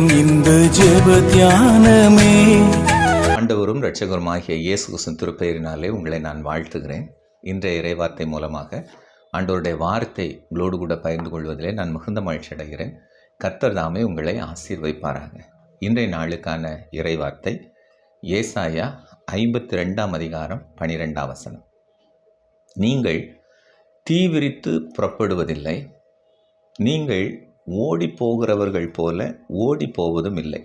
நேரம் இந்த ஜெப தியானமே. ஆண்டவரும் இரட்சகருமாகிய இயேசு கிறிஸ்துவின் திருப்பெயரினாலே உங்களை நான் வாழ்த்துகிறேன். இன்றைய இறைவார்த்தை மூலமாக ஆண்டவருடைய வார்த்தை உங்களோடு கூட பகிர்ந்து கொள்வதிலே நான் மிகுந்த மகிழ்ச்சி அடைகிறேன். கர்த்தர் தாமே உங்களை ஆசீர்வைப்பாராக இன்றைய நாளுக்கான இறைவார்த்தை ஏசாயா ஐம்பத்தி ரெண்டாம் அதிகாரம் பனிரெண்டாம் வசனம். நீங்கள் தீவிரித்து புறப்படுவதில்லை. நீங்கள் ஓடி போகிறவர்கள் போல ஓடி போவதும் இல்லை.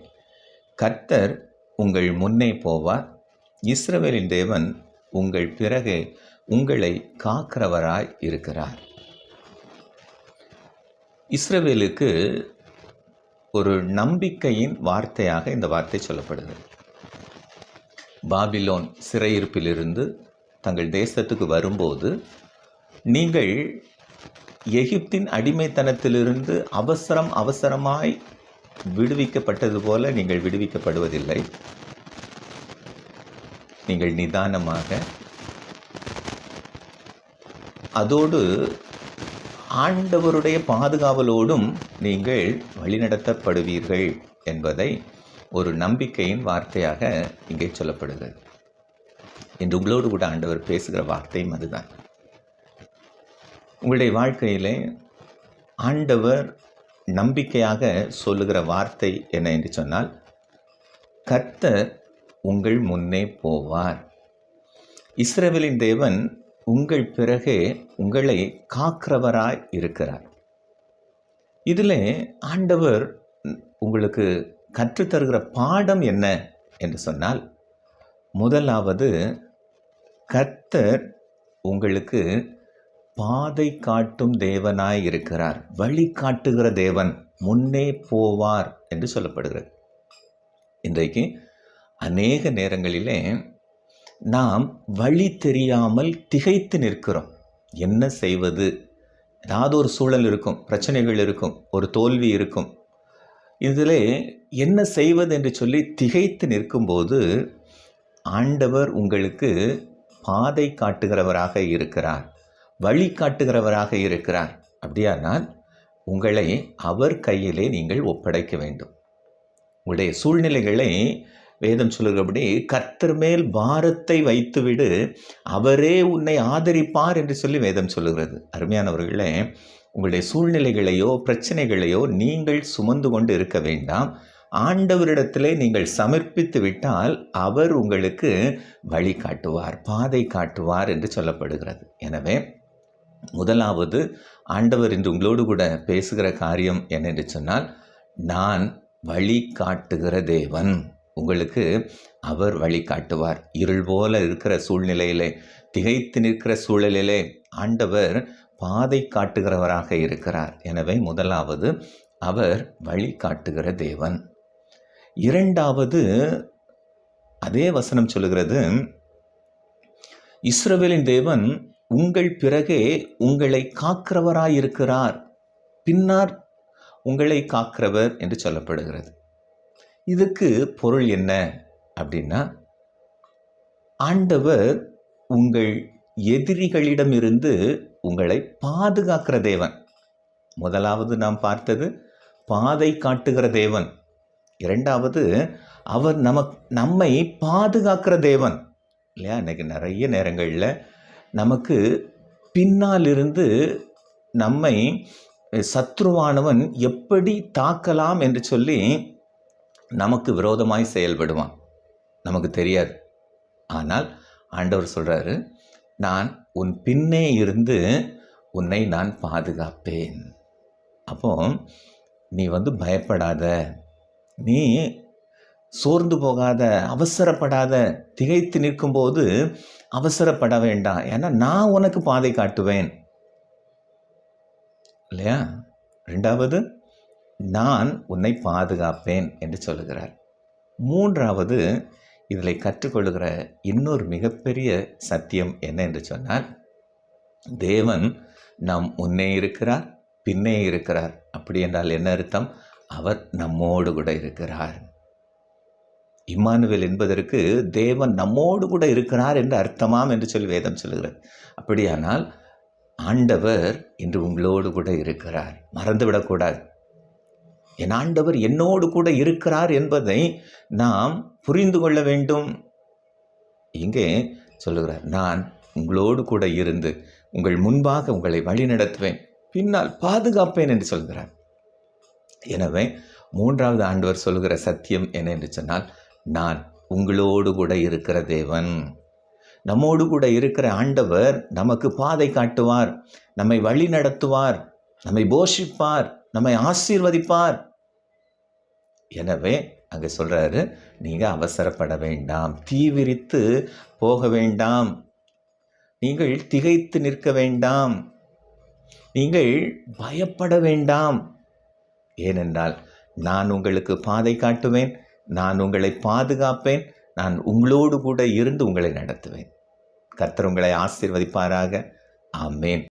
கர்த்தர் உங்கள் முன்னே போவார். இஸ்ரவேலின் தேவன் உங்கள் பிறகே உங்களை காக்கிறவராய் இருக்கிறார். இஸ்ரவேலுக்கு ஒரு நம்பிக்கையின் வார்த்தையாக இந்த வார்த்தை சொல்லப்படுது பாபிலோன் சிறையிருப்பிலிருந்து தங்கள் தேசத்துக்கு வரும்போது நீங்கள் எகிப்தின் அடிமைத்தனத்திலிருந்து அவசரம் அவசரமாய் விடுவிக்கப்பட்டது போல நீங்கள் விடுவிக்கப்படுவதில்லை. நீங்கள் நிதானமாக அதோடு ஆண்டவருடைய பாதுகாவலோடும் நீங்கள் வழிநடத்தப்படுவீர்கள் என்பதை ஒரு நம்பிக்கையின் வார்த்தையாக இங்கே சொல்லப்படுகிறது. என்று உங்களோடு கூட ஆண்டவர் பேசுகிற வார்த்தையும் அதுதான். உங்களுடைய வாழ்க்கையிலே ஆண்டவர் நம்பிக்கையாக சொல்லுகிற வார்த்தை என்ன என்று சொன்னால் கர்த்தர் உங்கள் முன்னே போவார். இஸ்ரவேலின் தேவன் உங்கள் பிறகே உங்களை காக்கிறவராய் இருக்கிறார். இதில் ஆண்டவர் உங்களுக்கு கற்றுத்தருகிற பாடம் என்ன என்று சொன்னால் முதலாவது கர்த்தர் உங்களுக்கு பாதை காட்டும் தேவனாய் இருக்கிறார். வழி காட்டுகிற தேவன் முன்னே போவார் என்று சொல்லப்படுகிறது. இன்றைக்கு அநேக நேரங்களிலே நாம் வழி தெரியாமல் திகைத்து நிற்கிறோம். என்ன செய்வது? ஏதாவது ஒரு சூழல் இருக்கும் பிரச்சனைகள் இருக்கும் ஒரு தோல்வி இருக்கும். இதில் என்ன செய்வது என்று சொல்லி திகைத்து நிற்கும்போது ஆண்டவர் உங்களுக்கு பாதை காட்டுகிறவராக இருக்கிறார். வழி காட்டுகிறவராக இருக்கிறார். அப்படியானால் உங்களை அவர் கையிலே நீங்கள் ஒப்படைக்க வேண்டும். உங்களுடைய சூழ்நிலைகளை வேதம் சொல்லுகிறபடி கர்த்தர் மேல் பாரத்தை வைத்துவிடு அவரே உன்னை ஆதரிப்பார் என்று சொல்லி வேதம் சொல்லுகிறது. அருமையானவர்களே உங்களுடைய சூழ்நிலைகளையோ பிரச்சனைகளையோ நீங்கள் சுமந்து கொண்டு இருக்க வேண்டாம். ஆண்டவரிடத்திலே நீங்கள் சமர்ப்பித்து விட்டால் அவர் உங்களுக்கு வழி காட்டுவார் பாதை காட்டுவார் என்று சொல்லப்படுகிறது. எனவே முதலாவது ஆண்டவர் இன்று உங்களோடு கூட பேசுகிற காரியம் என்னென்று சொன்னால் நான் வழி காட்டுகிற தேவன். உங்களுக்கு அவர் வழி காட்டுவார். இருள் போல இருக்கிற சூழ்நிலையிலே திகைத்து நிற்கிற சூழலிலே ஆண்டவர் பாதை காட்டுகிறவராக இருக்கிறார். எனவே முதலாவது அவர் வழி காட்டுகிற தேவன். இரண்டாவது அதே வசனம் சொல்லுகிறது இஸ்ரவேலின் தேவன் உங்கள் பிறகே உங்களை காக்கிறவராயிருக்கிறார். பின்னார் உங்களை காக்கிறவர் என்று சொல்லப்படுகிறது. இதுக்கு பொருள் என்ன அப்படின்னா ஆண்டவர் உங்கள் எதிரிகளிடமிருந்து உங்களை பாதுகாக்கிற தேவன். முதலாவது நாம் பார்த்தது பாதை காட்டுகிற தேவன். இரண்டாவது அவர் நமக் நம்மை பாதுகாக்கிற தேவன். இல்லையா? இன்றைக்கி நிறைய நேரங்களில் நமக்கு பின்னாலிருந்து நம்மை சத்ருவானவன் எப்படி தாக்கலாம் என்று சொல்லி நமக்கு விரோதமாய் செயல்படுவான். நமக்கு தெரியாது. ஆனால் ஆண்டவர் சொல்கிறாரு நான் உன் பின்னே இருந்து உன்னை நான் பாதுகாப்பேன். அப்போ நீ வந்து பயப்படாத. நீ சோர்ந்து போகாத அவசரப்படாத திகைத்து நிற்கும்போது அவசரப்பட வேண்டாம். ஏன்னா நான் உனக்கு பாதை காட்டுவேன். இல்லையா? ரெண்டாவது நான் உன்னை பாதுகாப்பேன் என்று சொல்லுகிறார். மூன்றாவது இதில் கற்றுக்கொள்கிற இன்னொரு மிகப்பெரிய சத்தியம் என்ன என்று சொன்னால் தேவன் நம் முன்னே இருக்கிறார் பின்னே இருக்கிறார். அப்படி என்றால் என்ன அர்த்தம்? அவர் நம்மோடு கூட இருக்கிறார். இம்மானுவேல் என்பதற்கு தேவன் நம்மோடு கூட இருக்கிறார் என்று அர்த்தமாம் என்று சொல்லி வேதம் சொல்கிறது அப்படியானால் ஆண்டவர் இன்று உங்களோடு கூட இருக்கிறார். மறந்துவிடக்கூடாது என் ஆண்டவர் என்னோடு கூட இருக்கிறார் என்பதை நாம் புரிந்து கொள்ள வேண்டும். இங்கே சொல்லுகிறார் நான் உங்களோடு கூட இருந்து உங்கள் முன்பாக உங்களை வழிநடத்துவேன் பின்னால் பாதுகாப்பேன் என்று சொல்கிறார். எனவே மூன்றாவது ஆண்டவர் சொல்கிற சத்தியம் என்ன என்று சொன்னால் நான் உங்களோடு கூட இருக்கிற தேவன். நம்மோடு கூட இருக்கிற ஆண்டவர் நமக்கு பாதை காட்டுவார் நம்மை வழி நடத்துவார் நம்மை போஷிப்பார் நம்மை ஆசீர்வதிப்பார். எனவே அங்கே சொல்கிறாரு நீங்கள் அவசரப்பட வேண்டாம் தீவிரித்து போக வேண்டாம். நீங்கள் திகைத்து நிற்க வேண்டாம். நீங்கள் பயப்பட வேண்டாம். ஏனென்றால் நான் உங்களுக்கு பாதை காட்டுவேன் நான் உங்களை பாதுகாப்பேன். நான் உங்களோடு கூட இருந்து உங்களை நடத்துவேன். கர்த்தர் உங்களை ஆசீர்வதிப்பாராக. ஆமேன்.